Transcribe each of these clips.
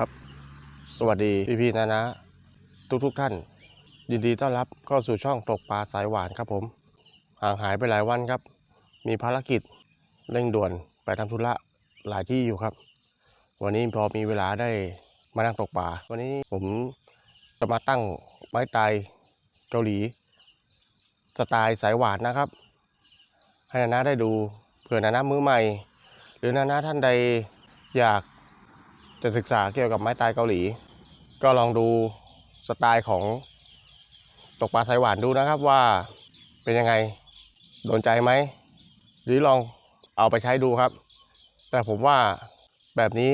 ครับ สวัสดีพี่พี่ๆนะนะ ทุกทุกท่าน ยินดีต้อนรับเข้าสู่ช่องตกปลาสายหวานครับผม ห่างหายไปหลายวันครับ มีภารกิจเร่งด่วนไปทำธุระหลายที่อยู่ครับ วันนี้พอมีเวลาได้มานั่งตกปลาวันนี้ผมจะมาตั้งไม้ตายเกาหลี สไตล์สายหวานนะครับ ให้นานาได้ดูเผื่อนานามือใหม่ หรือนานาท่านใดอยาก จะศึกษาเกี่ยวกับไม้ตายเกาหลี ก็ลองดูสไตล์ของตกปลาสายหวานดูนะครับว่าเป็นยังไงโดนใจไหม หรือลองเอาไปใช้ดูครับ แต่ผมว่าแบบนี้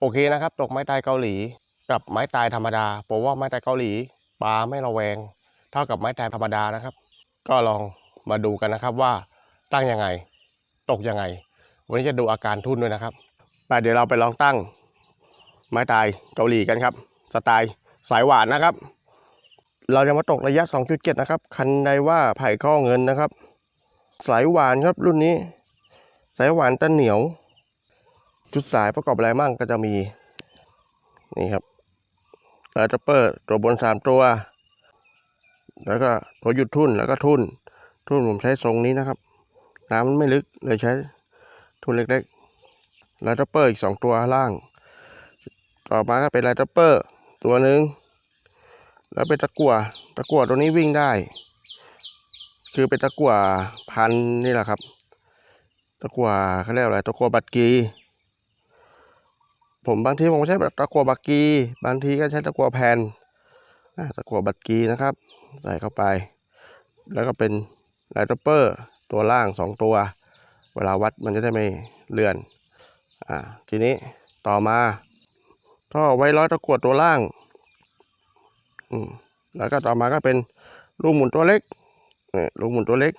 โอเคนะครับ ตกไม้ตายเกาหลี กับไม้ตายธรรมดาผมว่าไม้ตายเกาหลีปลาไม่ระแวง เท่ากับไม้ตายธรรมดานะครับ ก็ลองมาดูกันนะครับว่าตั้งยังไง ตกยังไง วันนี้จะดูอาการทุ่นด้วยนะครับไปเดี๋ยวเราไปลองตั้ง ไม้ตายเกาหลีกันครับ สไตล์สายหวานนะครับ เราจะมาตกระยะ 2.7 นะครับ คันใดว่าไผ่ข้อเงินนะครับ สายหวานครับรุ่นนี้ สายหวานตะเหนียวจุดสายประกอบอะไรมั่งก็จะมี นี่ครับลาตเปอร์ตัวบนสามตัว แล้วก็ตัวหยุดทุ่นแล้วก็ทุ่น ทุ่นผมใช้ทรงนี้นะครับ น้ำมันไม่ลึกเลยใช้ทุ่นเล็กๆลาตเปอร์อีกสองตัวล่าง ต่อมาก็เป็นลาตเปอร์ตัวหนึ่งแล้วเป็นตะกั่วตะกั่วตัวนี้วิ่งได้ คือเป็นตะกั่วพันนี่แหละครับ ตะกั่วเขาเรียกอะไรตะกั่วบัตกีผมบางทีผมก็ใช้แบบตะกั่วบัตกีบางทีก็ใช้ตะกั่วแผ่นอ่าตะกั่วบัตกีนะครับ ใส่เข้าไป แล้วก็เป็นไลท์เปอร์ตัวล่างสองตัว เวลาวัดมันจะได้ไม่เลื่อนอ่าทีนี้ต่อมา ท่อไว้ร้อยตะกั่วตัวล่าง อืมแล้วก็ต่อมาก็เป็นลูกหมุนตัวเล็กเนี่ยลูกหมุนตัวเล็ก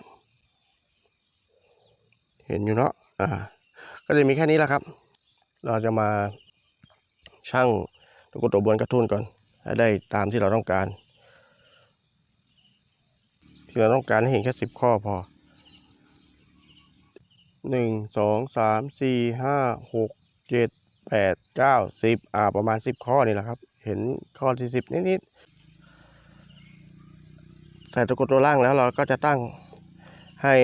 เห็นอยู่เนาะอ่า ก็จะมีแค่นี้แหละครับ เราจะมาชั่งตะกั่วตัวบนกระทุนก่อนให้ได้ตามที่เราต้องการ ที่เราต้องการให้เห็นแค่สิบข้อพอหนึ่งสองสามสี่ห้าหกเจ็ด แปดเก้าสิบอ่าประมาณสิบข้อนี่แหละครับ เห็นข้อที่สิบนิดๆใส่ตะกรุดตัวล่างแล้วเราก็จะตั้งให้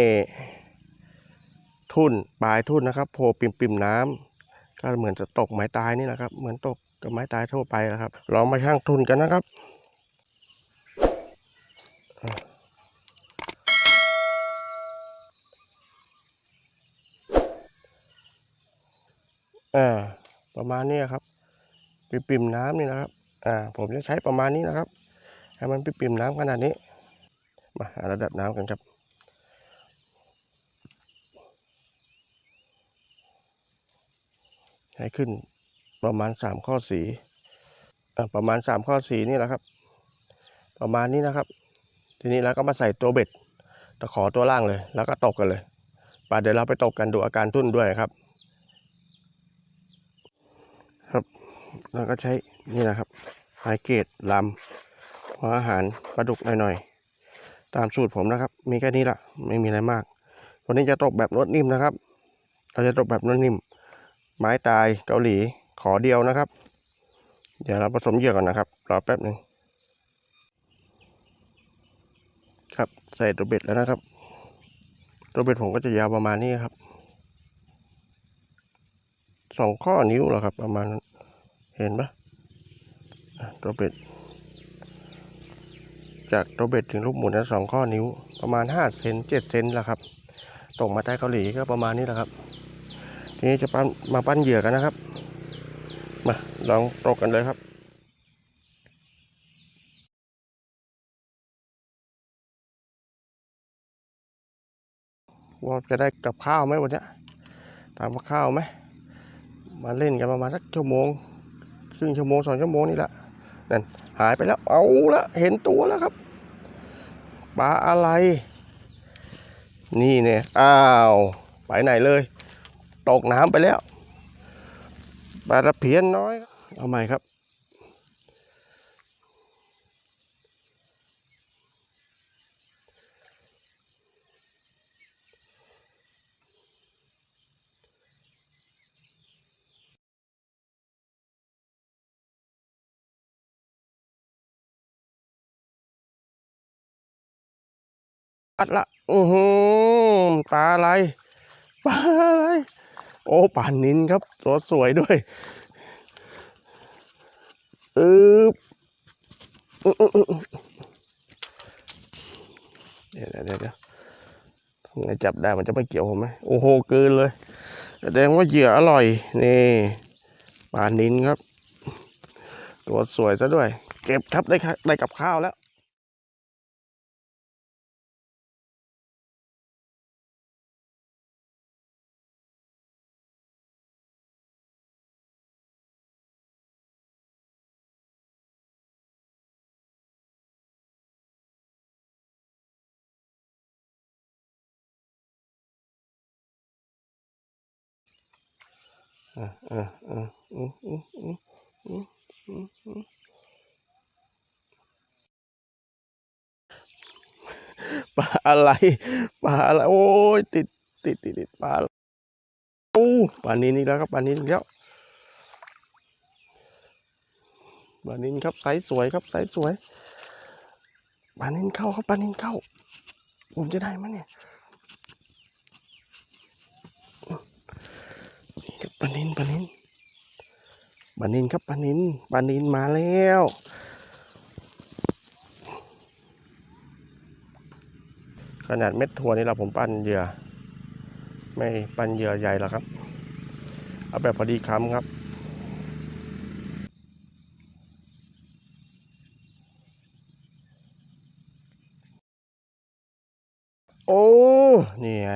ทุ่นปลายทุ่นนะครับโผล่ปิ่มๆน้ำก็เหมือนจะตกไม้ตายนี่แหละครับ เหมือนตกกับไม้ตายทั่วไปนะครับ ลองมาชั่งทุ่นกันนะครับอ่า ประมาณนี้ครับปิ่มๆน้ำนี่นะครับ อ่า ผมจะใช้ประมาณนี้นะครับ ให้มันปิ่มๆน้ำขนาดนี้ มาหาระดับน้ำกันครับ ให้ขึ้นประมาณสามข้อสีอ่าประมาณสามข้อสีนี่แหละครับ ประมาณนี้นะครับ ทีนี้เราก็มาใส่ตัวเบ็ดตะขอตัวล่างเลย แล้วก็ตกกันเลยไปเดี๋ยวเราไปตกกันดูอาการทุ่นด้วยครับ แล้วก็ใช้นี่นะครับไฟเกตลำหัวอาหารปลาดุกหน่อยๆ ตามสูตรผมนะครับ มีแค่นี้ละไม่มีอะไรมาก วันนี้จะตกแบบรสนิ่มนะครับ เราจะตกแบบรสนิ่ม ไม้ตายเกาหลีขอเดียวนะครับ เดี๋ยวเราผสมเหยื่อก่อนนะครับ รอแป๊บหนึ่งครับ ใส่ตัวเบ็ดแล้วนะครับ ตัวเบ็ดผมก็จะยาวประมาณนี้ครับสองข้อนิ้วเหรอครับ ประมาณนั้น เห็นปะตัวเบ็ด จากตัวเบ็ดถึงลูกหมุนนะสองข้อนิ้ว ประมาณห้าเซนเจ็ดเซนแหละครับตกมาใต้เกาหลีก็ประมาณนี้แหละครับ ทีนี้จะปั้นมาปั้นเหยื่อกันนะครับ มาลองตกกันเลยครับว่าจะได้กับข้าวไหมวันนี้ตามข้าวไหมมาเล่นกันประมาณสักชั่วโมง ครึ่งชั่วโมงสองชั่วโมงนี่แหละนั่นหายไปแล้วเอาละเห็นตัวแล้วครับปลาอะไร นี่เนี่ยอ้าวไปไหนเลย ตกน้ำไปแล้วปลาตะเพียนน้อยเอาใหม่ครับ ดละอือหือปลาอะไรปลาอะไรโอ้ปลานินครับ ตัวสวยด้วยอึ๊บอื้อเดี๋ยวเดี๋ยวเดี๋ยวทำไงจับได้มันจะไม่เกี่ยวผมไหมโอ้โหเกินเลยแสดงว่าเหยื่ออร่อย นี่ปลานินครับ ตัวสวยซะด้วย เก็บครับได้ได้กับข้าวแล้ว อะอะอะอืมอืมอืมอืมอือปลาอะไรปลาอะไรโอ้ยติดติดติดติดปลาโอ้ปลานินนี่แล้วครับปลานินแล้วปลานินครับไซส์สวยครับไซส์สวยปลานินเข้าครับปลานินเข้า ผมจะได้ไหมเนี่ยนี่ครับ ปลานินปลานินปลานินครับปลานินปลานินมาแล้วขนาดเม็ดถั่วนี่เราผมปั้นเหยื่อ ไม่ปั้นเหยื่อใหญ่หรอกครับ เอาแบบพอดีคำครับ โอ้ นี่ไง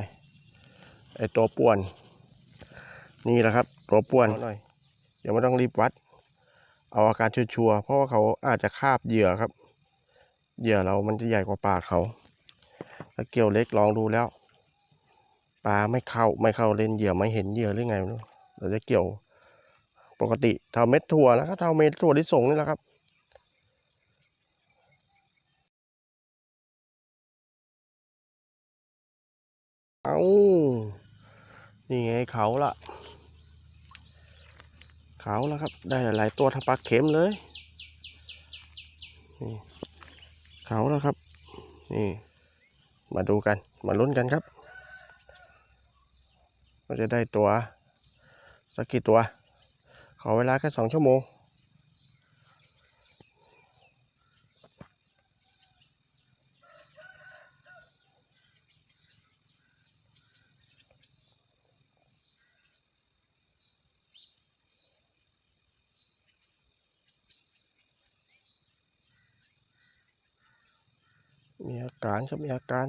ไอตัวป่วน นี่แหละครับตัวป่วนหน่อยเดี๋ยวไม่ต้องรีบวัด เอาอาการชัวร์ๆเพราะว่าเขาอาจจะคาบเหยื่อครับ เหยื่อเรามันจะใหญ่กว่าปากเขาถ้าเกี่ยวเล็กลองดูแล้วปลาไม่เข้าไม่เข้าเล่นเหยื่อไม่เห็นเหยื่อหรือไงไม่รู้เราจะเกี่ยวปกติเท่าเม็ดถั่วนะครับเท่าเม็ดถั่วที่ส่งนี่แหละครับเอานี่ไงเขาละเขาแล้วครับ ได้หลาย ๆ ตัวทับปลาเข็มเลยนี่เขาแล้วครับ นี่ มาดูกัน มาลุ้นกันครับว่าจะได้ตัว สักกี่ตัว ขอเวลาแค่สองชั่วโมง การครับมีอาการ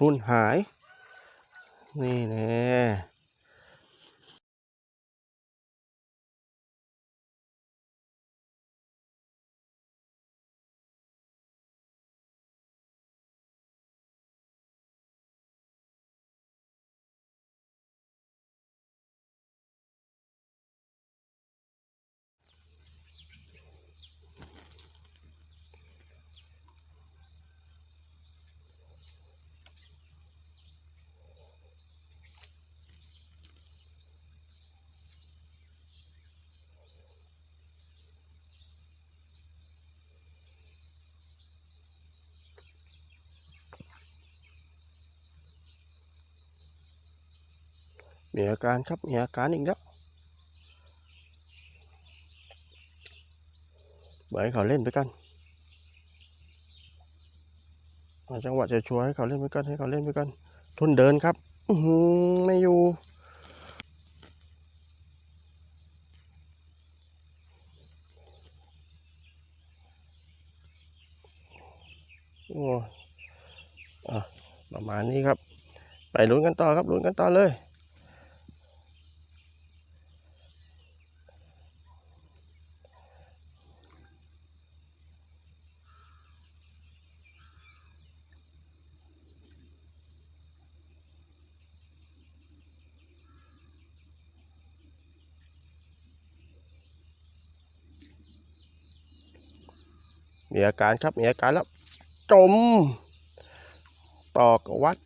รุนหาย นี่แน่ มีอาการครับมีอาการอีกแล้วปล่อยให้เขาเล่นไปกันอาจังหวะจะชัวร์ให้เขาเล่นไปกันให้เขาเล่นไปกัน ทุนเดินครับอืไม่อยู่โอ้อะประมาณนี้ครับ ไปลุ้นกันต่อครับลุ้นกันต่อเลย มีอาการครับมีอาการแล้วจม ตอกวัด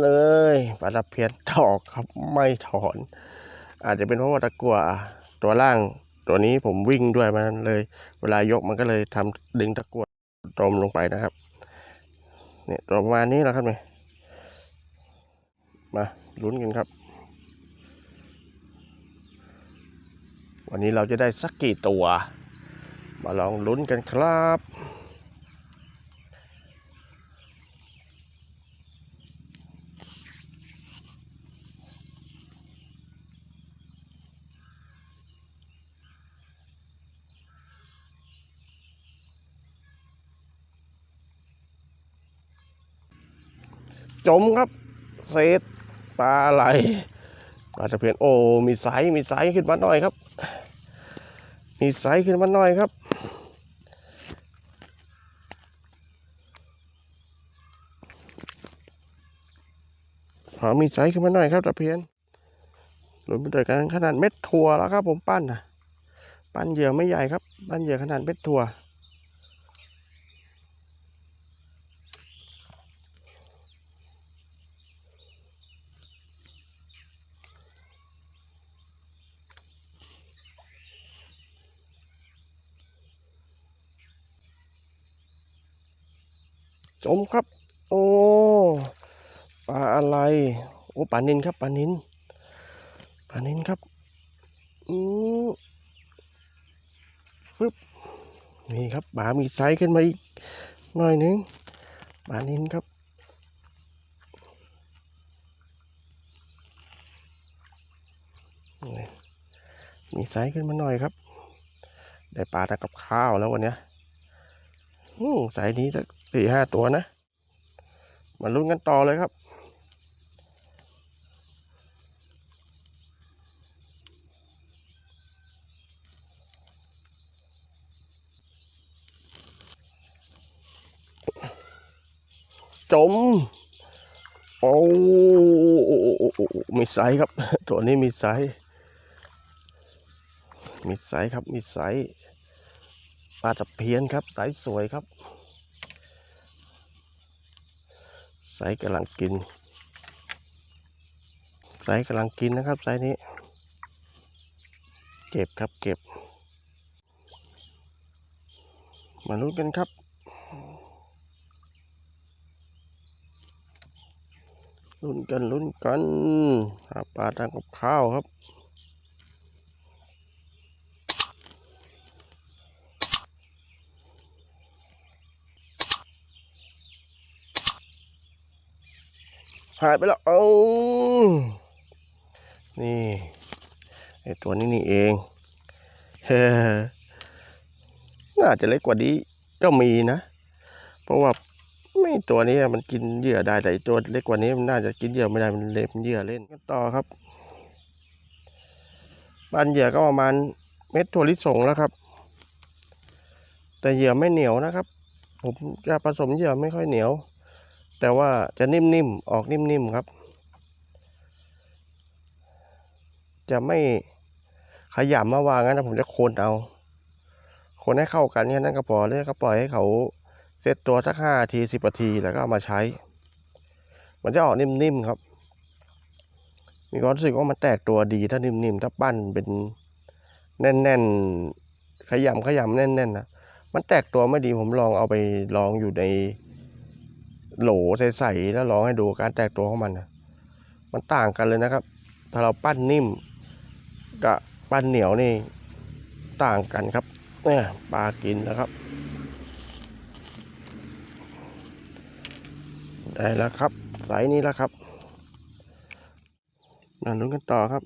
เลยปลาตะเพียนตอกครับไม่ถอน อาจจะเป็นเพราะว่าตะกัวตัวล่างตัวนี้ผมวิ่งด้วยมันเลย เวลายกมันก็เลยทำดึงตะกัวจมลงไปนะครับเนี่ยตัวประมาณนี้แหละครับเนี่ยมาลุ้นกันครับ วันนี้เราจะได้สักกี่ตัว มาลองลุ้นกันครับ จมครับ เศษปลาไหลปลาตะเพียนโอ้ มีไซส์มีไซส์ขึ้นมาหน่อยครับ มีไซส์ขึ้นมาหน่อยครับ ขอมีไซส์ขึ้นมาหน่อยครับตะเพียนหลุนไปด้วยกันขนาดเม็ดถั่วแล้วครับ ผมปั้นนะปั้นเหยื่อไม่ใหญ่ครับ ปั้นเหยื่อขนาดเม็ดถั่วจมครับ โอ้ อะไรโอ้ปลานินครับปลานินปลานินครับอืมปึ๊บนี่ครับปลามีไซส์ขึ้นมาอีกหน่อยนึงปลานินครับมีไซส์ขึ้นมาหน่อยครับ ได้ปลาทำกับข้าวแล้ววันเนี้ยอืมไซส์นี้สักสี่ห้าตัวนะ มาลุ้นกันต่อเลยครับ จม โอ้มีไซครับ ตัวนี้มีไซมีไซครับ มีไซปลาตะเพียนครับไซส์สวยครับไซส์กำลังกินไซส์กำลังกินนะครับไซส์นี้ เก็บครับเก็บ มาลุ้นกันครับ ลุ้นกันลุ้นกันหาปลาทางกับข้าวครับหายไปแล้วเอานี่ไอตัวนี้นี่เองเฮ้น่าจะเล็กกว่านี้ก็มีนะ เพราะว่า ไม่ตัวนี้มันกินเหยื่อได้แต่ตัวเล็กกว่านี้มันน่าจะกินเหยื่อไม่ได้มันเล็บเหยื่อเล่นกันต่อครับบ้านเหยื่อก็ประมาณเม็ดถั่วลิสงแล้วครับ แต่เหยื่อไม่เหนียวนะครับ ผมจะผสมเหยื่อไม่ค่อยเหนียว แต่ว่าจะนิ่มๆออกนิ่มๆครับ จะไม่ขยำมาวางงั้นนะผมจะคนเอา คนให้เข้ากันแค่นั้นก็พอแล้วก็ปล่อยให้เขา เซตตัวสักห้าทีสิบนาทีแล้วก็เอามาใช้ มันจะออกนิ่มๆครับ มีความรู้สึกว่ามันแตกตัวดีถ้านิ่มๆถ้าปั้นเป็นแน่นๆ ขยำขยำแน่นๆนะมันแตกตัวไม่ดีผมลองเอาไปลองอยู่ในโหลใสๆแล้วลองให้ดูการแตกตัวของมันนะมันต่างกันเลยนะครับ ถ้าเราปั้นนิ่มกับปั้นเหนียวนี่ต่างกันครับเนี่ยปลากินนะครับ ได้แล้วครับ สายนี้แล้วครับมาลุ้นกันต่อครับ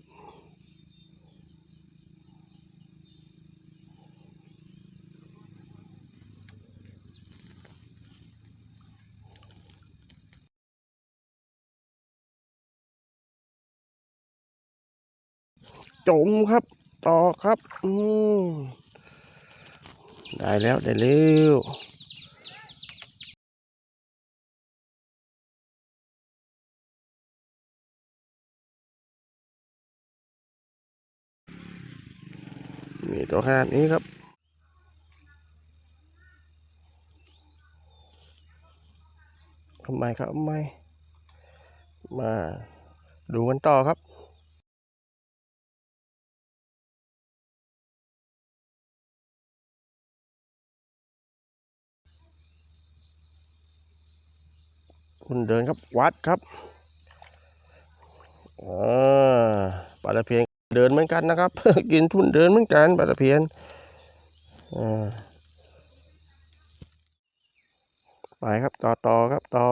จมครับ ต่อครับ อืมได้แล้ว ได้เร็ว มีตัวขนาดนี้ครับทำไมครับทำไมมาดูกันต่อครับคุณเดินครับวัดครับอ่าปลาตะเพียน เดินเหมือนกันนะครับ กินทุนเดินเหมือนกันปลาตะเพียนไปครับต่อต่อครับต่อ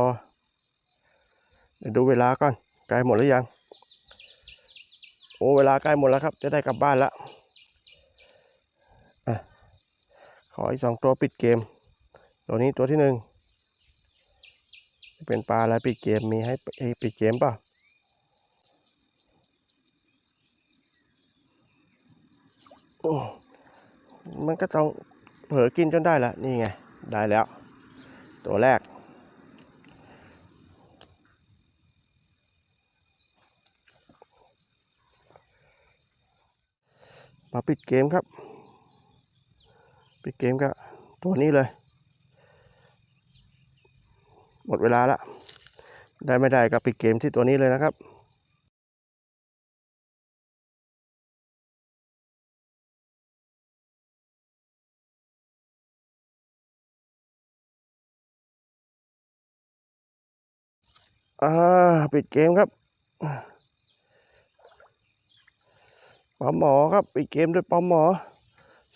เดี๋ยวดูเวลาก่อนใกล้หมดหรือยัง โอ้เวลาใกล้หมดแล้วครับ จะได้กลับบ้านแล้วอะขออีกสองตัวปิดเกม ตัวนี้ตัวที่หนึ่งเป็นปลาอะไรปิดเกมมีให้ปิดเกมป่ะ มันก็ต้องเผลอกินจนได้ละนี่ไง ได้แล้ว ตัวแรก มาปิดเกมครับ ปิดเกมก็ตัวนี้เลย หมดเวลาละได้ไม่ได้ก็ปิดเกมที่ตัวนี้เลยนะครับ อ่าปิดเกมครับปอมหมอครับปิดเกมด้วยปอมหมอ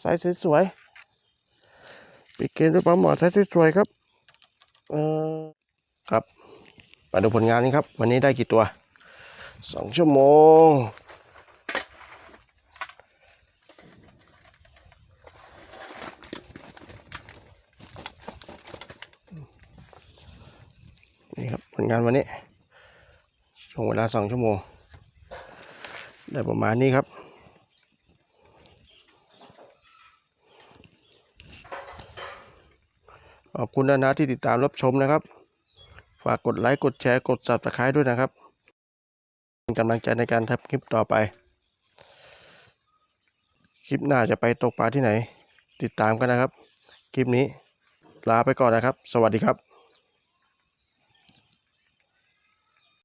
ไซส์สวยๆปิดเกมด้วยปอมหมอไซส์สวยๆครับเออครับมาดูผลงานนี้ครับ วันนี้ได้กี่ตัวสองชั่วโมง นี่ครับผลงานวันนี้ช่วงเวลาสองชั่วโมง ได้ประมาณนี้ครับ ขอบคุณนะนะที่ติดตามรับชมนะครับ ฝากกดไลค์ กดแชร์ กด subscribe ด้วยนะครับเป็นกำลังใจในการทำคลิปต่อไป คลิปหน้าจะไปตกปลาที่ไหน ติดตามกันนะครับ คลิปนี้ลาไปก่อนนะครับ สวัสดีครับ